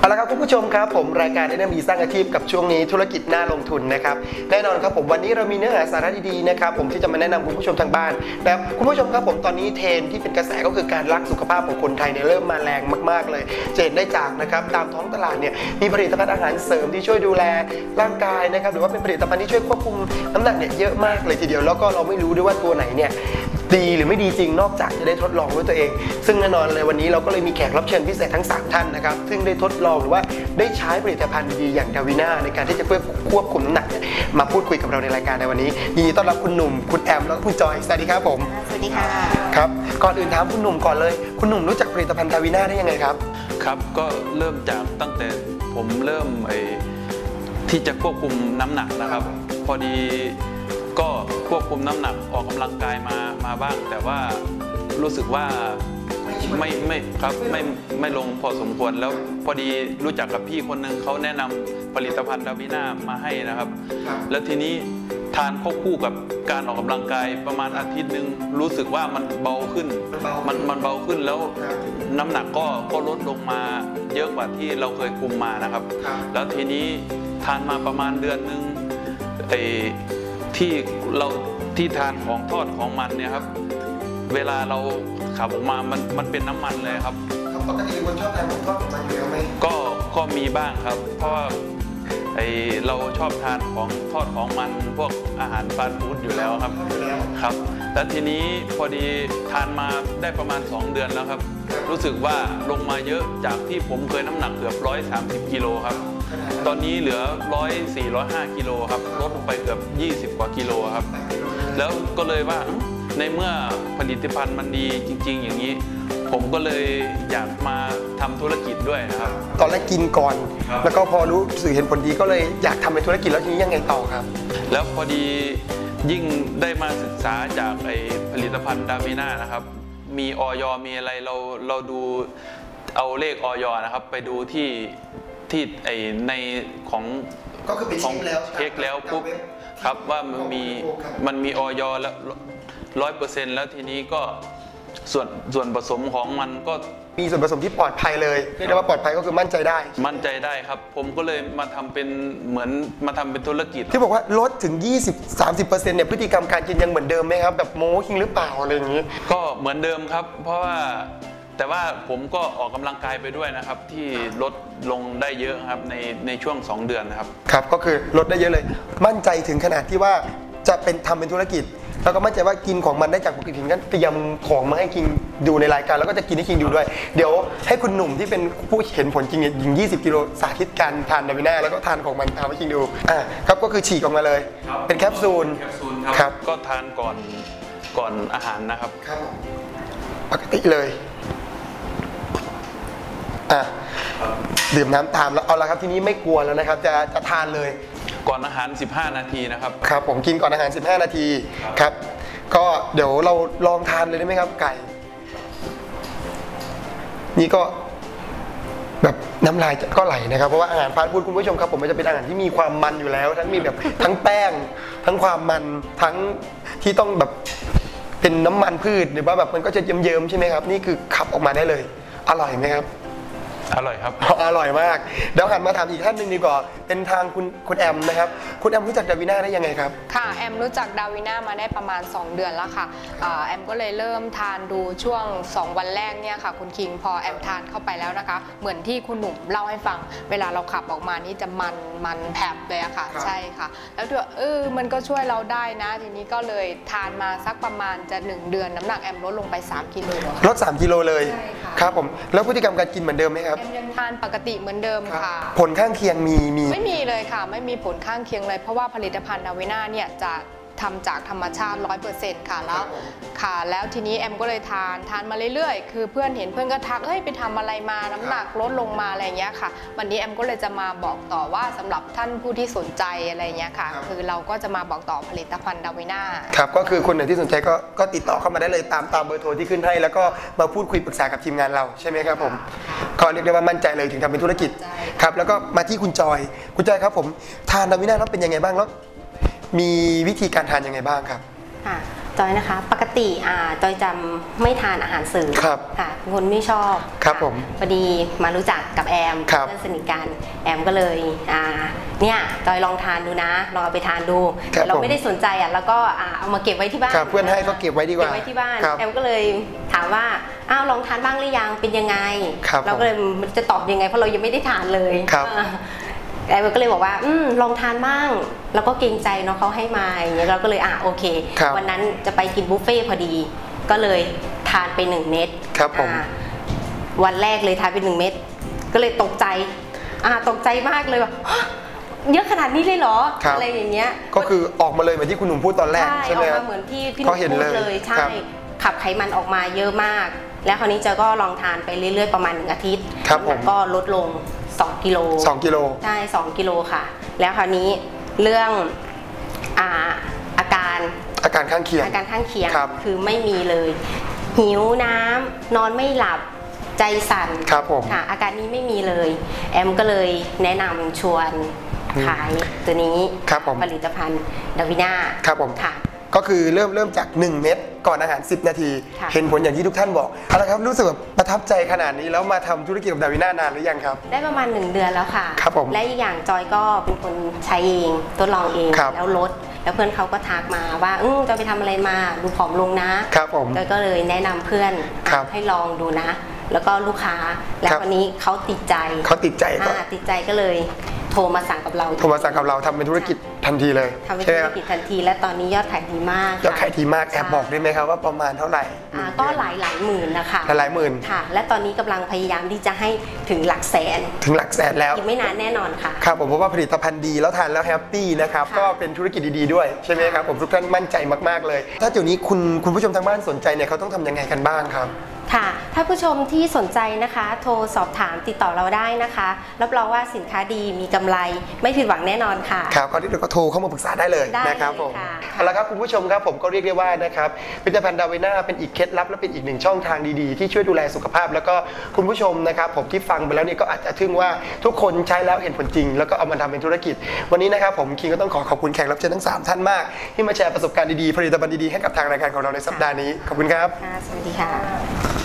เอาละครับคุณผู้ชมครับผมรายการได้มีสร้างอาชีพกับช่วงนี้ธุรกิจหน่าลงทุนนะครับแน่นอนครับผมวันนี้เรามีเนื้อหาสาระดีๆนะครับผมที่จะมาแนะนำคุณผู้ชมทางบ้านนะครับคุณผู้ชมครับผมตอนนี้เทรนที่เป็นกระแสก็คือการรักสุขภาพของคนไทยเนี่ยเริ่มมาแรงมากๆเลยจะเห็นได้จากนะครับตามท้องตลาดเนี่ยมีผลิตภัณฑ์อาหารเสริมที่ช่วยดูแลร่างกายนะครับหรือว่าเป็นผลิตภัณฑ์ที่ช่วยควบคุมน้ำหนักเนี่ยเยอะมากเลยทีเดียวแล้วก็เราไม่รู้ด้วยว่าตัวไหนเนี่ย ดีหรือไม่ดีจริงนอกจากจะได้ทดลองด้วยตัวเอง ซึ่งแน่นอนเลยวันนี้เราก็เลยมีแขกรับเชิญพิเศษทั้ง 3 ท่านนะครับ ซึ่งได้ทดลองหรือว่าได้ใช้ผลิตภัณฑ์ดีๆอย่างดาวิน่าในการที่จะควบควบคุมน้ำหนักเนี่ยมาพูดคุยกับเราในรายการในวันนี้ยินดีต้อนรับคุณหนุ่ม คุณแอมแล้วก็คุณจอยสวัสดีครับผมสวัสดีค่ะครับก่อนอื่นถามคุณหนุ่มก่อนเลย คุณหนุ่มรู้จักผลิตภัณฑ์ดาวิน่าได้ยังไงครับครับก็เริ่มจากตั้งแต่ผมเริ่มไอ้ที่จะควบคุมน้ำหนักนะครับ พอดี ก็ควบคุมน้ำหนักออกกำลังกายมามาบ้าง แต่ว่ารู้สึกว่าไม่ไม่ครับไม่ไม่ลงพอสมควรแล้วพอดีรู้จักกับพี่คนหนึ่งเขาแนะนำผลิตภัณฑ์ดาวิน่ามาให้นะครับครับแล้วทีนี้ทานควบคู่กับการออกกำลังกายประมาณอาทิตย์หนึ่งรู้สึกว่ามันเบาขึ้น มันเบามันมันเบาขึ้นแล้วครับน้ำหนักก็ก็ลดลงมาเยอะกว่าที่เราเคยคุมมานะครับครับแล้วทีนี้ทานมาประมาณเดือนหนึ่งไอ้ ที่เราที่ทานของทอดของมันเนี่ยครับ เวลาเราขับออกมามันมันเป็นน้ำมันเลยครับครับปกติเป็นคนชอบทานของทอดของมันอยู่แล้วไหมก็ก็มีบ้างครับ เพราะว่าไอเราชอบทานของทอดของมันพวกอาหารฟาสต์ฟู้ดอยู่แล้วครับชอบอยู่แล้วครับ แล้วทีนี้พอดีทานมาได้ประมาณ 2 เดือนแล้วครับ รู้สึกว่าลงมาเยอะจากที่ผมเคยน้ำหนักเกือบ130กิโลครับ ตอนนี้เหลือ104 105กิโลครับลดลงไปเกือบ 20 กว่ากิโลครับ แล้วก็เลยว่าอื้อในเมื่อผลิตภัณฑ์มันดีจริง ๆ อย่างนี้ ผมก็เลยอยากมาทำธุรกิจด้วยนะครับ ตอนแรกกินก่อนครับแล้วก็พอรู้สึกเห็นผลดีก็เลยอยากทำเป็นธุรกิจแล้วทีนี้ยังไงต่อครับ แล้วพอดียิ่งได้มาศึกษาจากไอผลิตภัณฑ์ดาวิน่านะครับ มีออยมีอะไรเราเราดูเอาเลขออยนะครับ ไปดูที่ ที่ไอในของก็คือไปขเช็องคแล้วเช็คแล้วปุ๊บจากเว็บครับว่ามันมีของครับมันมีออยแล้วร้อยเปอร์เซ็นต์แล้วทีนี้ก็ส่วนส่วนผสมของมันก็มีส่วนผสมที่ปลอดภัยเลยเรียกได้ว่าปลอดภัยก็คือมั่นใจได้ มั่นใจได้ครับ ผมก็เลยมาทำเป็นเหมือนมาทำเป็นธุรกิจ ที่บอกว่าลดถึง 20-30%เนี่ยพฤติกรรมการกินยังเหมือนเดิมไหมครับ แบบโม้จริงหรือเปล่าอะไรอย่างนี้ ก็เหมือนเดิมครับ เพราะว่า แต่ว่าผมก็ออกกำลังกายไปด้วยนะครับ ที่ลดลงได้เยอะครับในในช่วง 2 เดือนนะครับ ครับก็คือลดได้เยอะเลย มั่นใจถึงขนาดที่ว่าจะเป็นทำเป็นธุรกิจ แล้วก็มั่นใจว่ากินของมันได้จากปกติถึงกันเตรียมของมาให้คิงดูในรายการ แล้วก็จะกินให้คิงดูด้วย เดี๋ยวให้คุณหนุ่มที่เป็นผู้เห็นผลจริงเนี่ยยิง 20 กิโลสาธิตการทานดาวิน่าแล้วก็ทานของมันทำให้คิงดูอ่าครับก็คือฉีกออกมาเลย เป็นแคปซูลแคปซูลคครัรับบก็ทานก่อนก่อนอาหารนะครับครับผมปกติเลย อะดื่มน้ำตามแล้วเอาละครับทีนี้ไม่กลัวแล้วนะครับ จะจะทานเลยก่อนอาหาร 15 นาทีนะครับ ครับ ผมกินก่อนอาหาร 15 นาทีครับ ก็เดี๋ยวเราลองทานเลยได้ไหมครับ ไก่ นี่ก็แบบน้ำลายก็ไหลนะครับ เพราะว่าอาหารฟาสต์ฟู้ดคุณผู้ชมครับผมมันจะเป็นอาหารที่มีความมันอยู่แล้ว ทั้งมีแบบทั้งแป้ง ทั้งความมันทั้งที่ต้องแบบเป็นน้ำมันพืชหรือว่าแบบมันก็จะเยิ้มๆใช่ไหมครับ นี่คือขับออกมาได้เลย อร่อยไหมครับ อร่อยครับ อร่อยมากเดี๋ยวหันมาถามอีกท่านหนึ่งดีกว่าเป็นทางคุณคุณแอมนะครับคุณแอมรู้จักดาวิน่าได้ยังไงครับ ค่ะแอมรู้จักดาวิน่ามาได้ประมาณ 2 เดือนแล้วค่ะอ่าแอมก็เลยเริ่มทานดูช่วง 2 วันแรกเนี่ยค่ะ คุณคิงพอแอมทานเข้าไปแล้วนะคะ เหมือนที่คุณหนุ่มเล่าให้ฟัง เวลาเราขับออกมานี่จะมันมันแผบเลยอะค่ะครับใช่ค่ะ แล้วเดี๋ยวเออมันก็ช่วยเราได้นะ ทีนี้ก็เลยทานมาสักประมาณจะ 1 เดือน น้ำหนักแอมลดลงไป 3กิโลค่ะลด3กิโลเลยใช่ ค่ะครับผมแล้วพฤติกรรมการกินเหมือนเดิมไหมครับแอมยังทานปกติเหมือนเดิมค่ะ ผลข้างเคียงมีมี ไม่มีเลยค่ะ ไม่มีผลข้างเคียงเลย เพราะว่าผลิตภัณฑ์ดาวิน่าเนี่ยจะ ทำจากธรรมชาติ 100%ค่ะแล้วค่ะ แล้วทีนี้แอมก็เลยทานทานมาเรื่อยๆ คือเพื่อนเห็นเพื่อนก็ทักเอ้ยไปทำอะไรมาน้ำหนักลดลงมาอะไรเงี้ยค่ะ วันนี้แอมก็เลยจะมาบอกต่อว่าสำหรับท่านผู้ที่สนใจอะไรเงี้ยค่ะครับคือเราก็จะมาบอกต่อผลิตภัณฑ์ดาวิน่าครับก็คือคนไหนที่สนใจก็ก็ติดต่อเข้ามาได้เลยตามตามเบอร์โทรที่ขึ้นให้ แล้วก็มาพูดคุยปรึกษากับทีมงานเราใช่ไหมครับผมก็เรียกได้ว่ามั่นใจเลยถึงทำเป็นธุรกิจใช่ครับแล้วก็มาที่คุณจอย คุณจอยครับผมทานดาวิน่าแล้วเป็นยังไงบ้างแล้ว มีวิธีการทานยังไงบ้างครับค่ะจอยนะคะ ปกติอ่าจอยจะไม่ทานอาหารเสริมครับค่ะเป็นคนไม่ชอบครับะผมพอดีมารู้จักกับแอมครับเพื่อนสนิทกันแอมก็เลยอ่าเนี่ยจอยลองทานดูนะลองเอาไปทานดูครับแต่เราผมไม่ได้สนใจอะแล้วก็อ่าเอามาเก็บไว้ที่บ้านครับเพื่อนให้ก็เก็บไว้ดีกว่าเก็บไว้ที่บ้านครับแอมก็เลยถามว่าอ้าวลองทานบ้างหรือยังเป็นยังไงครับเราก็เลยมันจะตอบยังไงเพราะเรายังไม่ได้ทานเลย ครับอ่าแอมก็เลยบอกว่าอืมลองทานบ้างแล้วก็เกรงใจเนาะเขาให้มาอย่างเงี้ยเราก็เลยอะโอเคครับวันนั้นจะไปกินบุฟเฟ่ต์พอดี ก็เลยทานไปหนึ่งเม็ดครับผมอ่าวันแรกเลยทานไปหนึ่งเม็ดก็เลยตกใจอ่าตกใจมากเลยว่าฮะเยอะขนาดนี้เลยเหรอครับอะไรอย่างเงี้ย ก็คือออกมาเลยเหมือนที่คุณหนุ่มพูดตอนแรกใช่ใช่อไหมอกครัมาบเหมือนที่พี่ก็นุ่มเห็นพูดเลยเลยใช่ครับขับไขมันออกมาเยอะมาก แล้วคราวนี้เจะก็ลองทานไปเรื่อยๆประมาณหนึ่งอาทิตย์ครับผมแล้วก็ลดลง 2กิโลสองกิโลใช่2กิโลค่ะ แล้วคราวนี้เรื่องอาอาการอาการข้างเคียงอาการข้างเคียงครับคือไม่มีเลย หิวน้ำนอนไม่หลับใจสั่นครับผมค่ะอาการนี้ไม่มีเลย แอมก็เลยแนะนำชวนอืมขายตัวนี้ครับผมผลิตภัณฑ์ดาวิน่าครับผมค่ะ ก็คือเริ่มเริ่มจาก 1 เม็ดก่อนอาหาร 10 นาทีค่ะเห็นผลอย่างที่ทุกท่านบอกเอาละครับรู้สึกแบบประทับใจขนาดนี้แล้วมาทำธุรกิจกับดาวิน่านานหรือยังครับ ได้ประมาณ 1 เดือนแล้วค่ะครับผมและอีกอย่างจอยก็เป็นคนใช้เองทดลองเองครับแล้วลดแล้วเพื่อนเขาก็ทักมาว่าอืมจอยไปทำอะไรมาดูผอมลงนะครับผมจอยก็เลยแนะนำเพื่อนครับให้ลองดูนะ แล้วก็ลูกค้าแล้วครับวันนี้เขาติดใจเขาติดใจก็อ่าติดใจก็เลย โทรมาสั่งกับเรา โทรมาสั่งกับเราทำเป็นธุรกิจ ทันทีเลยทำเป็นใช่ธุไหมรครับกิจทันที และตอนนี้ยอดขายดีมากยอดขายดีมากแอบใช่บอกได้ไหมครับว่าประมาณเท่าไหร่อ่าก็หลายหลายหมื่นนะคะหลายๆหมื่นค่ะ และตอนนี้กำลังพยายามที่จะให้ถึงหลักแสน ถึงหลักแสนแล้วอีกไม่นานแน่นอนค่ะครับผมเพราะว่าผลิตภัณฑ์ดีแล้วทานแล้วแฮปปี้นะครับค่ะก็เป็นธุรกิจดีๆด้วยใช่ไหมครับผมทุกท่านมั่นใจมากๆเลย ถ้าเดี๋ยวนี้คุณคุณผู้ชมทางบ้านสนใจเนี่ยเขาต้องทำยังไงกันบ้างครับ ค่ะ ถ้าผู้ชมที่สนใจนะคะ โทรสอบถามติดต่อเราได้นะคะ รับรองว่าสินค้าดีมีกำไรไม่ผิดหวังแน่นอนค่ะ ครับก็ที่เดี๋ยวก็โทรเข้ามาปรึกษาได้เลยได้นะครับเลยผมค่ะเอาละครับคุณผู้ชมครับผมก็เรียกได้ว่านะครับผลิตภัณฑ์ดาวิน่าเป็นอีกเคล็ดลับและเป็นอีกหนึ่งช่องทางดีๆ ที่ช่วยดูแลสุขภาพ แล้วก็คุณผู้ชมนะครับผมที่ฟังไปแล้วเนี่ยก็อาจจะทึ่งว่าทุกคนใช้แล้วเห็นผลจริง แล้วก็เอามาทำเป็นธุรกิจ วันนี้นะครับผมคิงก็ต้องขอขอบคุณแขกรับเชิญทั้งสามท่านมาก ที่มาแชร์ประสบการณ์ดีๆผลิตภัณฑ์ดีๆให้กับทางรายการของเราในสัปดาห์นี้ขอบคุณครับค่ะสวัสดีค่ะ